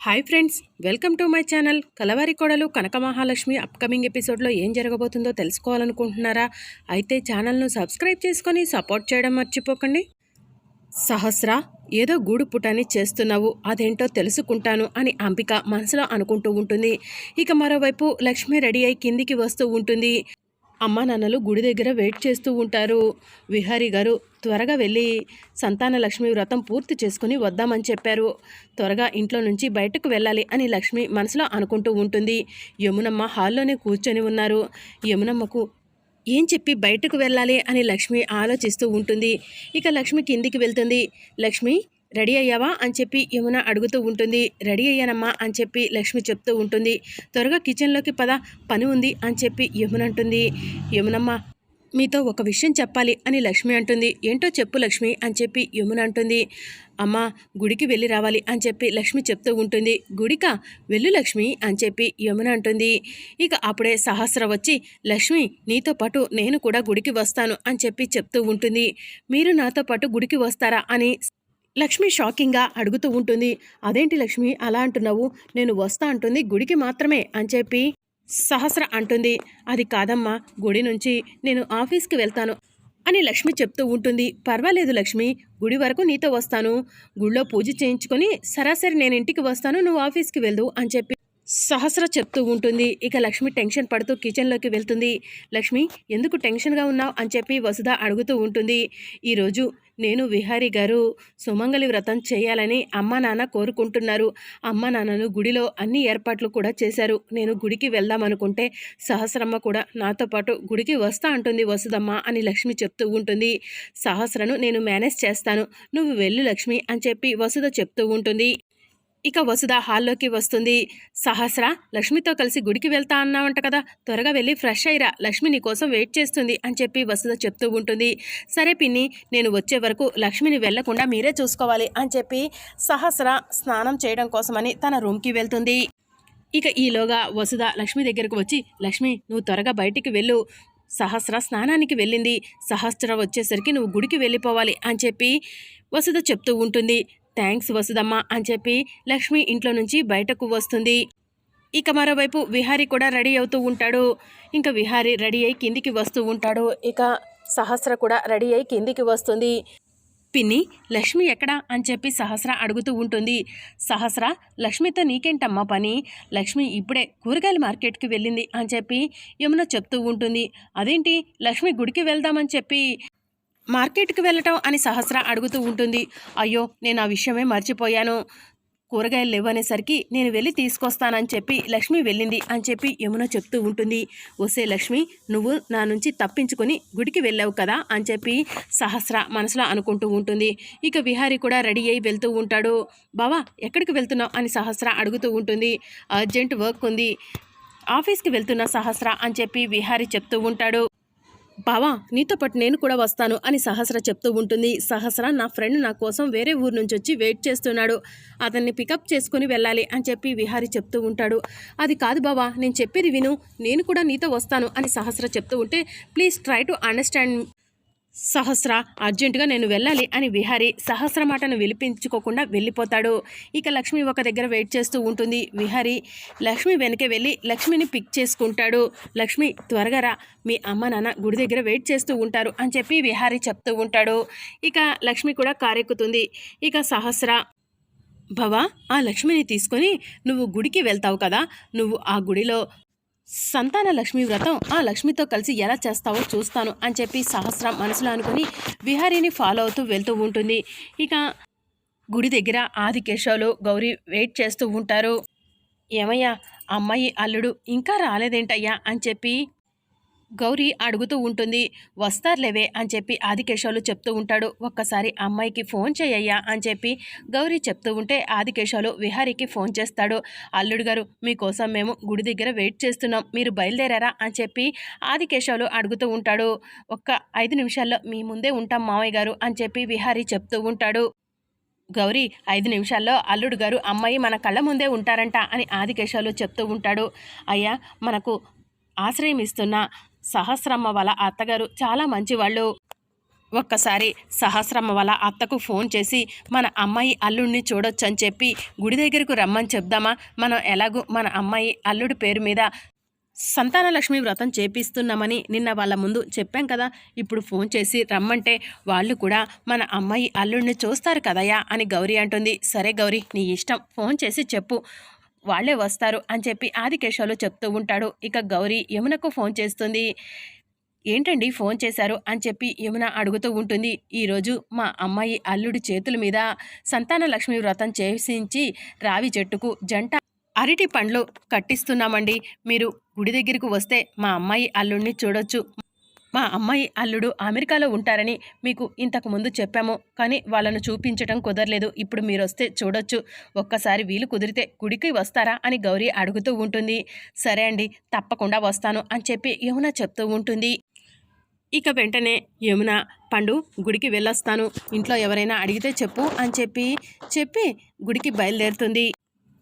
Hi friends welcome to my channel. Kalavari Kodalu Kanaka Mahalakshmi upcoming ఎపిసోడ్లో ఏం జరగబోతుందో తెలుసుకోవాలనుకుంటున్నారా? అయితే ఛానల్ను సబ్స్క్రైబ్ చేసుకొని సపోర్ట్ చేయడం మర్చిపోకండి. సహస్ర ఏదో గూడు పుటాన్ని చేస్తున్నావు అదేంటో తెలుసుకుంటాను అని అంబిక మనసులో అనుకుంటూ ఉంటుంది. ఇక మరోవైపు లక్ష్మి రెడీ అయి కిందికి వస్తూ ఉంటుంది. అమ్మా నాన్నలు గుడి దగ్గర వెయిట్ చేస్తూ ఉంటారు. విహారీ గారు త్వరగా వెళ్ళి సంతాన లక్ష్మి వ్రతం పూర్తి చేసుకుని వద్దామని చెప్పారు. త్వరగా ఇంట్లో నుంచి బయటకు వెళ్ళాలి అని లక్ష్మి మనసులో అనుకుంటూ ఉంటుంది. యమునమ్మ హాల్లోనే కూర్చొని ఉన్నారు. యమునమ్మకు ఏం చెప్పి బయటకు వెళ్ళాలి అని లక్ష్మి ఆలోచిస్తూ ఉంటుంది. ఇక లక్ష్మి కిందికి వెళ్తుంది. లక్ష్మి రెడీ అయ్యావా అని చెప్పి యమున అడుగుతూ ఉంటుంది. రెడీ అయ్యానమ్మా అని చెప్పి లక్ష్మి చెప్తూ ఉంటుంది. త్వరగా కిచెన్లోకి పద పని ఉంది అని చెప్పి యమున అంటుంది. యమునమ్మ మీతో ఒక విషయం చెప్పాలి అని లక్ష్మి అంటుంది. ఏంటో చెప్పు లక్ష్మి అని చెప్పి యమున అంటుంది. అమ్మా గుడికి వెళ్ళి రావాలి అని చెప్పి లక్ష్మి చెప్తూ ఉంటుంది. గుడిక? వెళ్ళు లక్ష్మి అని చెప్పి యమున అంటుంది. ఇక అప్పుడే సహస్ర వచ్చి లక్ష్మి నీతో పాటు నేను కూడా గుడికి వస్తాను అని చెప్పి చెప్తూ ఉంటుంది. మీరు నాతో పాటు గుడికి వస్తారా అని లక్ష్మి షాకింగ్గా అడుగుతూ ఉంటుంది. అదేంటి లక్ష్మి? అలా అంటున్నావు. నేను వస్తా అంటుంది. గుడికి మాత్రమే అని చెప్పి సహస్ర అంటుంది. అది కాదమ్మా. గుడి నుంచి నేను ఆఫీస్కి వెళ్తాను అని లక్ష్మి చెప్తూ ఉంటుంది. పర్వాలేదు లక్ష్మి. గుడి వరకు నీతో వస్తాను. గుడిలో పూజ చేయించుకొని సరాసరి నేను ఇంటికి వస్తాను. నువ్వు ఆఫీస్కి వెళ్దు అని చెప్పి సహస్ర చెప్తూ ఉంటుంది. ఇక లక్ష్మి టెన్షన్ పడుతూ కిచెన్లోకి వెళ్తుంది. లక్ష్మి ఎందుకు టెన్షన్గా ఉన్నావు? అని చెప్పి వసుధ అడుగుతూ ఉంటుంది. ఈరోజు నేను విహారీ గారు సుమంగలి వ్రతం చేయాలని అమ్మ నాన్న కోరుకుంటున్నారు. అమ్మ నాన్నలు గుడిలో అన్ని ఏర్పాట్లు కూడా చేశారు. నేను గుడికి వెళ్దామనుకుంటే సహస్రమ్మ కూడా నాతో పాటు గుడికి వస్తా అంటుంది వసుదమ్మ అని లక్ష్మి చెప్తూ ఉంటుంది. సహస్రను నేను మేనేజ్ చేస్తాను. నువ్వు వెళ్ళు లక్ష్మి అని చెప్పి వసుధ చెప్తూ ఉంటుంది. ఇక వసుధ హాల్లోకి వస్తుంది. సహస్ర లక్ష్మితో కలిసి గుడికి వెళ్తా అన్నావంట కదా. త్వరగా వెళ్ళి ఫ్రెష్ అయ్యిరా లక్ష్మి నీ కోసం వెయిట్ చేస్తుంది అని చెప్పి వసుధ చెప్తూ ఉంటుంది. సరే పిన్ని నేను వచ్చే వరకు లక్ష్మిని వెళ్ళకుండా మీరే చూసుకోవాలి అని చెప్పి సహస్ర స్నానం చేయడం కోసమని తన రూమ్కి వెళ్తుంది. ఇక ఈలోగా వసుధ లక్ష్మి దగ్గరకు వచ్చి లక్ష్మి నువ్వు త్వరగా బయటికి వెళ్ళు. సహస్ర స్నానానికి వెళ్ళింది. సహస్ర వచ్చేసరికి నువ్వు గుడికి వెళ్ళిపోవాలి అని చెప్పి వసుధ చెప్తూ ఉంటుంది. థ్యాంక్స్ వసుదమ్మ అని చెప్పి లక్ష్మి ఇంట్లో నుంచి బయటకు వస్తుంది. ఇక మరోవైపు విహారి కూడా రెడీ అవుతూ ఉంటాడు. ఇంకా విహారి రెడీ అయి కిందికి వస్తూ ఉంటాడు. ఇక సహస్ర కూడా రెడీ అయి కిందికి వస్తుంది. పిన్ని లక్ష్మి ఎక్కడా? అని చెప్పి సహస్ర అడుగుతూ ఉంటుంది. సహస్ర లక్ష్మితో నీకేంటమ్మా పని? లక్ష్మి ఇప్పుడే కూరగాయల మార్కెట్కి వెళ్ళింది అని చెప్పి యమున చెప్తూ ఉంటుంది. అదేంటి? లక్ష్మి గుడికి వెళ్దామని చెప్పి మార్కెట్కి వెళ్ళటం అని సహస్ర అడుగుతూ ఉంటుంది. అయ్యో నేను ఆ విషయమే మర్చిపోయాను. కూరగాయలు లేవనేసరికి నేను వెళ్ళి తీసుకొస్తానని చెప్పి లక్ష్మి వెళ్ళింది అని చెప్పి యమున చెప్తూ ఉంటుంది. వసే లక్ష్మి నువ్వు నా నుంచి తప్పించుకొని గుడికి వెళ్ళావు కదా అని చెప్పి సహస్ర మనసులో అనుకుంటూ ఉంటుంది. ఇక విహారి కూడా రెడీ అయి వెళ్తూ ఉంటాడు. బావా ఎక్కడికి వెళ్తున్నావు అని సహస్ర అడుగుతూ ఉంటుంది. అర్జెంట్ వర్క్ ఉంది. ఆఫీస్కి వెళ్తున్న సహస్ర అని చెప్పి విహారి చెప్తూ ఉంటాడు. పావా నీతో పాటు నేను కూడా వస్తాను అని సహస్ర చెప్తూ ఉంటుంది. సహస్ర నా ఫ్రెండ్ నా కోసం వేరే ఊరు నుంచి వచ్చి వెయిట్ చేస్తున్నాడు. అతన్ని పికప్ చేసుకుని వెళ్ళాలి అని చెప్పి విహారి చెప్తూ ఉంటాడు. అది కాదు బావా నేను చెప్పేది విను. నేను కూడా నీతో వస్తాను అని సహస్ర చెప్తూ ఉంటే please try to understand Sahasra అర్జెంటుగా నేను వెళ్ళాలి అని విహారి సహస్ర మాటను విలిపించుకోకుండా వెళ్ళిపోతాడు. ఇక లక్ష్మి ఒక దగ్గర వెయిట్ చేస్తూ ఉంటుంది. విహారి లక్ష్మి వెనకే వెళ్ళి లక్ష్మిని పిక్ చేసుకుంటాడు. లక్ష్మి త్వరగా రా. మీ అమ్మ నాన్న గుడి దగ్గర వెయిట్ చేస్తూ ఉంటారు అని చెప్పి విహారి చెప్తూ ఉంటాడు. ఇక లక్ష్మి కూడా కారెక్కుతుంది. ఇక సహస్ర భవా ఆ లక్ష్మిని తీసుకొని నువ్వు గుడికి వెళ్తావు కదా. నువ్వు ఆ గుడిలో సంతాన లక్ష్మి వ్రతం ఆ లక్ష్మితో కలిసి ఎలా చేస్తావో చూస్తాను అని చెప్పి సహస్రం మనసులో అనుకుని విహారీని ఫాలో అవుతూ వెళ్తూ ఉంటుంది. ఇక గుడి దగ్గర ఆది కేశవులు గౌరీ వెయిట్ చేస్తూ ఉంటారు. ఏమయ్యా అమ్మాయి అల్లుడు ఇంకా రాలేదేంటయ్యా అని చెప్పి గౌరీ అడుగుతూ ఉంటుంది వస్తారులేవే అని చెప్పి ఆదికేశవులు చెప్తూ ఉంటాడు. ఒక్కసారి అమ్మాయికి ఫోన్ చేయయ్యా అని చెప్పి గౌరీ చెప్తూ ఉంటే ఆదికేశవులు విహారీకి ఫోన్ చేస్తాడు. అల్లుడు గారు మీకోసం మేము గుడి దగ్గర వెయిట్ చేస్తున్నాం. మీరు బయలుదేరారా? అని చెప్పి ఆదికేశవులు అడుగుతూ ఉంటాడు. ఒక్క ఐదు నిమిషాల్లో మీ ముందే ఉంటాం మావయ్య గారు అని చెప్పి విహారీ చెప్తూ ఉంటాడు. గౌరీ ఐదు నిమిషాల్లో అల్లుడు గారు అమ్మాయి మన కళ్ళ ముందే ఉంటారంట అని ఆదికేశవులు చెప్తూ ఉంటాడు. అయ్యా మనకు ఆశ్రయం ఇస్తున్న. సహస్రమ్మ వాళ్ళ అత్తగారు చాలా మంచివాళ్ళు. ఒక్కసారి సహస్రమ్మ వాళ్ళ అత్తకు ఫోన్ చేసి మన అమ్మాయి అల్లుడిని చూడొచ్చని చెప్పి గుడి దగ్గరకు రమ్మని చెప్దామా? మనం ఎలాగూ మన అమ్మాయి అల్లుడి పేరు మీద సంతానలక్ష్మి వ్రతం చేపిస్తున్నామని నిన్న వాళ్ళ ముందు చెప్పాం కదా. ఇప్పుడు ఫోన్ చేసి రమ్మంటే వాళ్ళు కూడా మన అమ్మాయి అల్లుడిని చూస్తారు కదయ్యా అని గౌరీ అంటుంది. సరే గౌరీ నీ ఇష్టం. ఫోన్ చేసి చెప్పు. వాళ్ళే వస్తారు అని చెప్పి ఆదికేశవులు చెప్తూ ఉంటాడు. ఇక గౌరీ యమునకు ఫోన్ చేస్తుంది. ఏంటండి ఫోన్ చేశారు? అని చెప్పి యమున అడుగుతూ ఉంటుంది. ఈరోజు మా అమ్మాయి అల్లుడి చేతుల మీద సంతాన లక్ష్మి వ్రతం చేసించి రావి చెట్టుకు జంట అరటి పండ్లు కట్టిస్తున్నామండి. మీరు గుడి దగ్గరికి వస్తే మా అమ్మాయి అల్లుడిని చూడొచ్చు. మా అమ్మాయి అల్లుడు అమెరికాలో ఉంటారని మీకు ఇంతకు ముందు చెప్పాము. కానీ వాళ్ళను చూపించడం కుదరలేదు. ఇప్పుడు మీరు వస్తే చూడొచ్చు. ఒక్కసారి వీలు కుదిరితే గుడికి వస్తారా అని గౌరీ అడుగుతూ ఉంటుంది. సరే అండి తప్పకుండా వస్తాను అని చెప్పి యమున చెప్తూ ఉంటుంది. ఇక వెంటనే యమున పండు గుడికి వెళ్ళొస్తాను. ఇంట్లో ఎవరైనా అడిగితే చెప్పు అని చెప్పి చెప్పి గుడికి బయలుదేరుతుంది.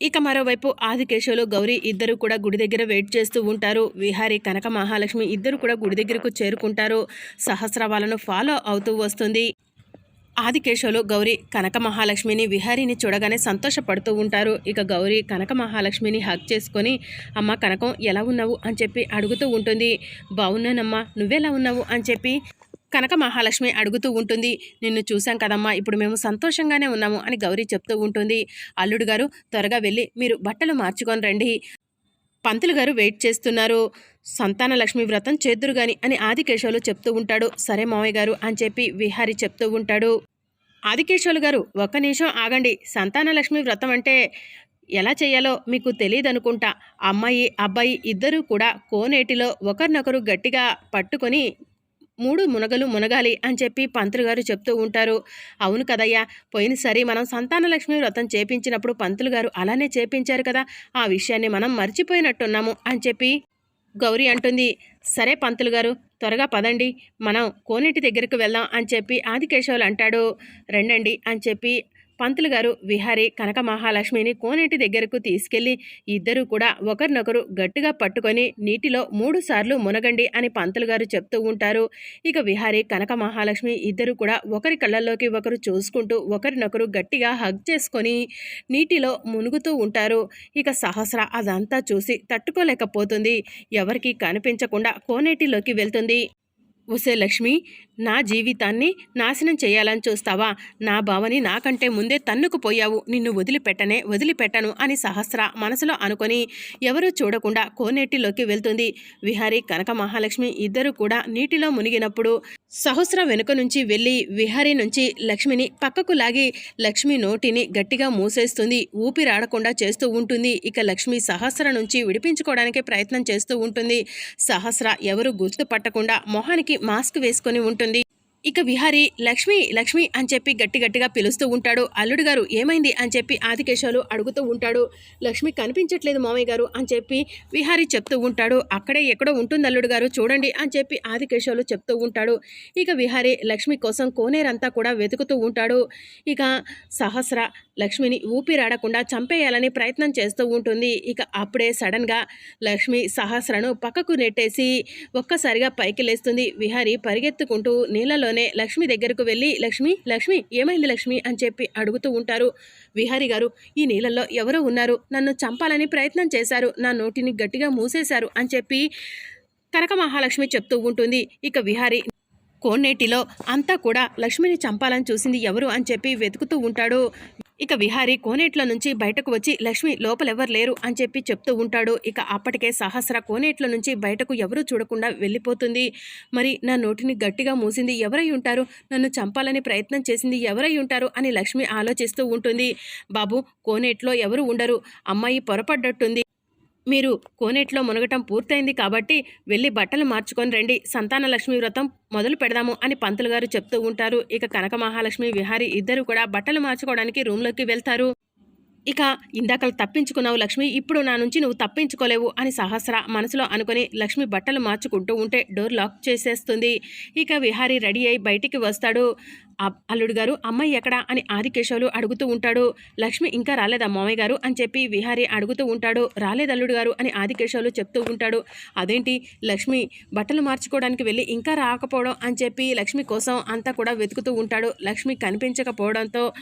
ఇక మరోవైపు ఆదికేశవులు గౌరీ ఇద్దరు కూడా గుడి దగ్గర వెయిట్ చేస్తూ ఉంటారు. విహారీ కనక మహాలక్ష్మి ఇద్దరు కూడా గుడి దగ్గరకు చేరుకుంటారు. సహస్రవాలను ఫాలో అవుతూ వస్తుంది. ఆదికేశవులు గౌరీ కనక మహాలక్ష్మిని విహారీని చూడగానే సంతోషపడుతూ ఉంటారు. ఇక గౌరీ కనక మహాలక్ష్మిని హక్ చేసుకొని అమ్మ కనకం ఎలా ఉన్నావు? అని చెప్పి అడుగుతూ ఉంటుంది. బాగున్నానమ్మా నువ్వెలా ఉన్నావు? అని చెప్పి కనక మహాలక్ష్మి అడుగుతూ ఉంటుంది నిన్ను చూశాం కదమ్మా ఇప్పుడు మేము సంతోషంగానే ఉన్నాము అని గౌరీ చెప్తూ ఉంటుంది. అల్లుడు గారు త్వరగా వెళ్ళి మీరు బట్టలు మార్చుకొని రండి. పంతులు గారు వెయిట్ చేస్తున్నారు. సంతాన లక్ష్మి వ్రతం చేద్దురు గాని అని ఆదికేశవులు చెప్తూ ఉంటాడు. సరే మావయ్య గారు అని చెప్పి విహారి చెప్తూ ఉంటాడు. ఆదికేశవులు గారు ఒక్క నిమిషం ఆగండి. సంతాన లక్ష్మి వ్రతం అంటే ఎలా చేయాలో మీకు తెలియదనుకుంటా అమ్మాయి అబ్బాయి ఇద్దరూ కూడా కోనేటిలో ఒకరినొకరు గట్టిగా పట్టుకొని మూడు మునగలు మునగాలి అని చెప్పి పంతులు గారు చెప్తూ ఉంటారు. అవును కదయ్యా పోయినసారి మనం సంతానలక్ష్మి వ్రతం చేపించినప్పుడు పంతులు గారు అలానే చేపించారు కదా ఆ విషయాన్ని మనం మర్చిపోయినట్టున్నాము అని చెప్పి గౌరీ అంటుంది. సరే పంతులు గారు త్వరగా పదండి మనం కోనేటి దగ్గరకు వెళ్దాం అని చెప్పి ఆదికేశవులు అంటాడు. రండండి అని చెప్పి పంతులు గారు విహారీ కనక మహాలక్ష్మిని కోనేటి దగ్గరకు తీసుకెళ్ళి ఇద్దరూ కూడా ఒకరినొకరు గట్టిగా పట్టుకొని నీటిలో మూడు సార్లు మునగండి అని పంతులు గారు చెప్తూ ఉంటారు. ఇక విహారీ కనక మహాలక్ష్మి ఇద్దరు కూడా ఒకరి కళ్ళల్లోకి ఒకరు చూసుకుంటూ ఒకరినొకరు గట్టిగా హగ్ చేసుకొని నీటిలో మునుగుతూ ఉంటారు. ఇక సహస్ర అదంతా చూసి తట్టుకోలేకపోతుంది. ఎవరికి కనిపించకుండా కోనేటిలోకి వెళ్తుంది. ఉసే లక్ష్మి నా జీవితాన్ని నాశనం చేయాలని చూస్తావా? నా భావని నాకంటే ముందే తన్నుకుపోయావు. నిన్ను వదిలిపెట్టనే వదిలిపెట్టను అని సహస్ర మనసులో అనుకొని ఎవరూ చూడకుండా కోనేటిలోకి వెళ్తుంది. విహారీ కనక మహాలక్ష్మి ఇద్దరు కూడా నీటిలో మునిగినప్పుడు సహస్ర వెనుక నుంచి వెళ్ళి విహారీ నుంచి లక్ష్మిని పక్కకు లాగి లక్ష్మి నోటిని గట్టిగా మూసేస్తుంది. ఊపిరాడకుండా చేస్తూ ఉంటుంది. ఇక లక్ష్మి సహస్ర నుంచి విడిపించుకోవడానికి ప్రయత్నం చేస్తూ ఉంటుంది. సహస్ర ఎవరు గుర్తుపట్టకుండా మొహానికి మాస్క్ వేసుకొని ఉంటుంది. ఇక విహారి లక్ష్మి లక్ష్మి అని చెప్పి గట్టి గట్టిగా పిలుస్తూ ఉంటాడు. అల్లుడు గారు ఏమైంది అని చెప్పి ఆదికేశాలు అడుగుతూ ఉంటాడు. లక్ష్మి కనిపించట్లేదు మామయ్య గారు అని చెప్పి విహారి చెప్తూ ఉంటాడు. అక్కడే ఎక్కడో ఉంటుంది అల్లుడు గారు చూడండి అని చెప్పి ఆదికేశాలు చెప్తూ ఉంటాడు. ఇక విహారి లక్ష్మి కోసం కోనేరంతా కూడా వెతుకుతూ ఉంటాడు. ఇక సహస్ర లక్ష్మిని ఊపిరాడకుండా చంపేయాలని ప్రయత్నం చేస్తూ ఉంటుంది. ఇక అప్పుడే సడన్గా లక్ష్మి సహస్రను పక్కకు నెట్టేసి ఒక్కసారిగా పైకి లేస్తుంది. విహారి పరిగెత్తుకుంటూ నీళ్ళలోనే లక్ష్మి దగ్గరకు వెళ్ళి లక్ష్మి లక్ష్మి ఏమైంది లక్ష్మి? అని చెప్పి అడుగుతూ ఉంటారు. విహారి గారు ఈ నీళ్ళల్లో ఎవరో ఉన్నారు. నన్ను చంపాలని ప్రయత్నం చేశారు. నా నోటిని గట్టిగా మూసేశారు అని చెప్పి కనక మహాలక్ష్మి చెప్తూ ఉంటుంది. ఇక విహారి కోనేటిలో అంతా కూడా లక్ష్మిని చంపాలని చూసింది ఎవరు అని చెప్పి వెతుకుతూ ఉంటాడు. ఇక విహారీ కోనేట్లో నుంచి బయటకు వచ్చి లక్ష్మి లోపలెవ్వరు లేరు అని చెప్పి చెప్తూ ఉంటాడు. ఇక అప్పటికే సహస్ర కోనేట్లో నుంచి బయటకు ఎవరూ చూడకుండా వెళ్ళిపోతుంది. మరి నా నోటిని గట్టిగా మూసింది ఎవరై ఉంటారు? నన్ను చంపాలని ప్రయత్నం చేసింది ఎవరై ఉంటారు? అని లక్ష్మి ఆలోచిస్తూ ఉంటుంది. బాబు కోనేట్లో ఎవరు ఉండరు? అమ్మాయి పొరపడ్డట్టుంది. మీరు కోనేట్లో మునగటం పూర్తయింది కాబట్టి వెళ్ళి బట్టలు మార్చుకొని రండి. సంతాన లక్ష్మి వ్రతం మొదలు పెడదాము అని పంతులు గారు చెప్తూ ఉంటారు. ఇక కనక మహాలక్ష్మి విహారి ఇద్దరు కూడా బట్టలు మార్చుకోవడానికి రూమ్లోకి వెళ్తారు. ఇక ఇందాక తప్పించుకున్నావు లక్ష్మి ఇప్పుడు నా నుంచి నువ్వు తప్పించుకోలేవు అని సహస్ర మనసులో అనుకుని లక్ష్మి బట్టలు మార్చుకుంటూ ఉంటే డోర్ లాక్ చేసేస్తుంది. ఇక విహారీ రెడీ అయి బయటికి వస్తాడు. అల్లుడు గారు అమ్మాయి ఎక్కడా? అని ఆదికేశవులు అడుగుతూ ఉంటాడు. లక్ష్మి ఇంకా రాలేదా మామయ్య గారు? అని చెప్పి విహారీ అడుగుతూ ఉంటాడు. రాలేదు అల్లుడు గారు అని ఆదికేశవులు చెప్తూ ఉంటాడు. అదేంటి? లక్ష్మి బట్టలు మార్చుకోవడానికి వెళ్ళి ఇంకా రాకపోవడం అని చెప్పి లక్ష్మి కోసం అంతా కూడా వెతుకుతూ ఉంటాడు. లక్ష్మి కనిపించకపోవడంతో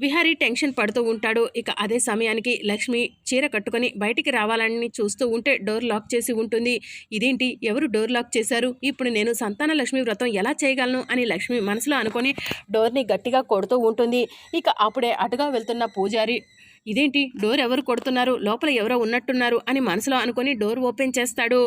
విహారీ టెన్షన్ పడుతూ ఉంటాడు. ఇక అదే సమయానికి లక్ష్మి చీర కట్టుకొని బయటికి రావాలని చూస్తూ ఉంటే డోర్ లాక్ చేసి ఉంటుంది. ఇదేంటి? ఎవరు డోర్ లాక్ చేశారు? ఇప్పుడు నేను సంతాన లక్ష్మి వ్రతం ఎలా చేయగలను? అని లక్ష్మి మనసులో అనుకొని డోర్ని గట్టిగా కొడుతూ ఉంటుంది. ఇక అప్పుడే అటుగా వెళ్తున్న పూజారి ఇదేంటి? డోర్ ఎవరు కొడుతున్నారు? లోపల ఎవరో ఉన్నట్టున్నారు అని మనసులో అనుకొని డోర్ ఓపెన్ చేస్తాడు.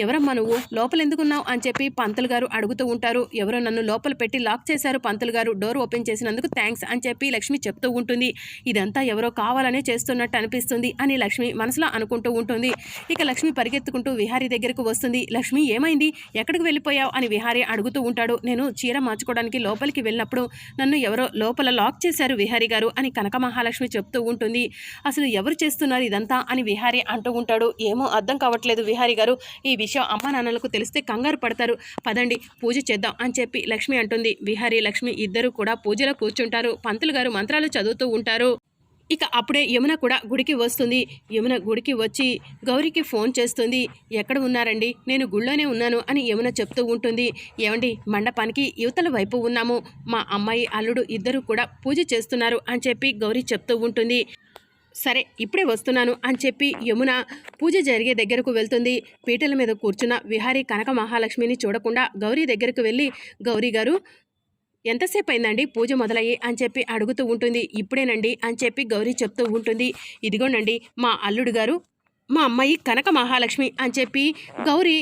ఎవరమ్మా నువ్వు? లోపల ఎందుకున్నావు అని చెప్పి పంతులు గారు అడుగుతూ ఉంటారు. ఎవరో నన్ను లోపల పెట్టి లాక్ చేశారు పంతులు గారు. డోర్ ఓపెన్ చేసినందుకు థ్యాంక్స్ అని చెప్పి లక్ష్మి చెప్తూ ఉంటుంది. ఇదంతా ఎవరో కావాలనే చేస్తున్నట్టు అనిపిస్తుంది అని లక్ష్మి మనసులో అనుకుంటూ ఉంటుంది. ఇక లక్ష్మి పరిగెత్తుకుంటూ విహారీ దగ్గరకు వస్తుంది. లక్ష్మి ఏమైంది? ఎక్కడికి వెళ్ళిపోయావు? అని విహారీ అడుగుతూ ఉంటాడు. నేను చీర మార్చుకోవడానికి లోపలికి వెళ్ళినప్పుడు నన్ను ఎవరో లోపల లాక్ చేశారు విహారీ గారు అని కనక మహాలక్ష్మి చెప్తూ ఉంటుంది. అసలు ఎవరు చేస్తున్నారు ఇదంతా అని విహారీ అంటూ ఉంటాడు. ఏమో అర్థం కావట్లేదు విహారీ గారు. ఈ విషయం అమ్మ నాన్నలకు తెలిస్తే కంగారు పడతారు. పదండి పూజ చేద్దాం అని చెప్పి లక్ష్మి అంటుంది. విహారీ లక్ష్మి ఇద్దరు కూడా పూజలో కూర్చుంటారు. పంతులు గారు మంత్రాలు చదువుతూ ఉంటారు. ఇక అప్పుడే యమున కూడా గుడికి వస్తుంది. యమున గుడికి వచ్చి గౌరికి ఫోన్ చేస్తుంది. ఎక్కడ ఉన్నారండి? నేను గుళ్ళోనే ఉన్నాను అని యమున చెప్తూ ఉంటుంది. ఏమండి మండపానికి యువతల వైపు ఉన్నాము. మా అమ్మాయి అల్లుడు ఇద్దరు కూడా పూజ చేస్తున్నారు అని చెప్పి గౌరీ చెప్తూ ఉంటుంది. సరే ఇప్పుడే వస్తున్నాను అని చెప్పి యమున పూజ జరిగే దగ్గరకు వెళ్తుంది. పీటల మీద కూర్చున్న విహారీ కనక మహాలక్ష్మిని చూడకుండా గౌరీ దగ్గరకు వెళ్ళి గౌరీ గారు ఎంతసేపు అయిందండి పూజ మొదలయ్యి? అని చెప్పి అడుగుతూ ఉంటుంది. ఇప్పుడేనండి అని చెప్పి గౌరీ చెప్తూ ఉంటుంది. ఇదిగోనండి మా అల్లుడు గారు మా అమ్మాయి కనక మహాలక్ష్మి అని చెప్పి గౌరీ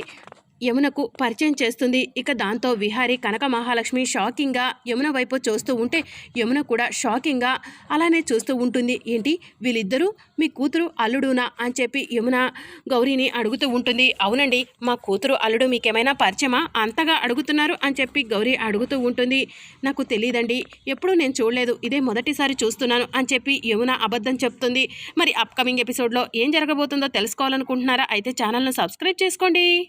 యమునకు పరిచయం చేస్తుంది. ఇక దాంతో విహారి కనక మహాలక్ష్మి షాకింగ్గా యమున వైపు చూస్తూ ఉంటే యమున కూడా షాకింగ్గా అలానే చూస్తూ ఉంటుంది. ఏంటి? వీళ్ళిద్దరూ మీ కూతురు అల్లుడునా? అని చెప్పి యమున గౌరీని అడుగుతూ ఉంటుంది. అవునండి మా కూతురు అల్లుడు మీకేమైనా పరిచయమా? అంతగా అడుగుతున్నారు అని చెప్పి గౌరీ అడుగుతూ ఉంటుంది. నాకు తెలియదండి ఎప్పుడూ నేను చూడలేదు. ఇదే మొదటిసారి చూస్తున్నాను అని చెప్పి యమున అబద్ధం చెప్తుంది. మరి అప్కమింగ్ ఎపిసోడ్లో ఏం జరగబోతుందో తెలుసుకోవాలనుకుంటున్నారా? అయితే ఛానల్ను సబ్స్క్రైబ్ చేసుకోండి.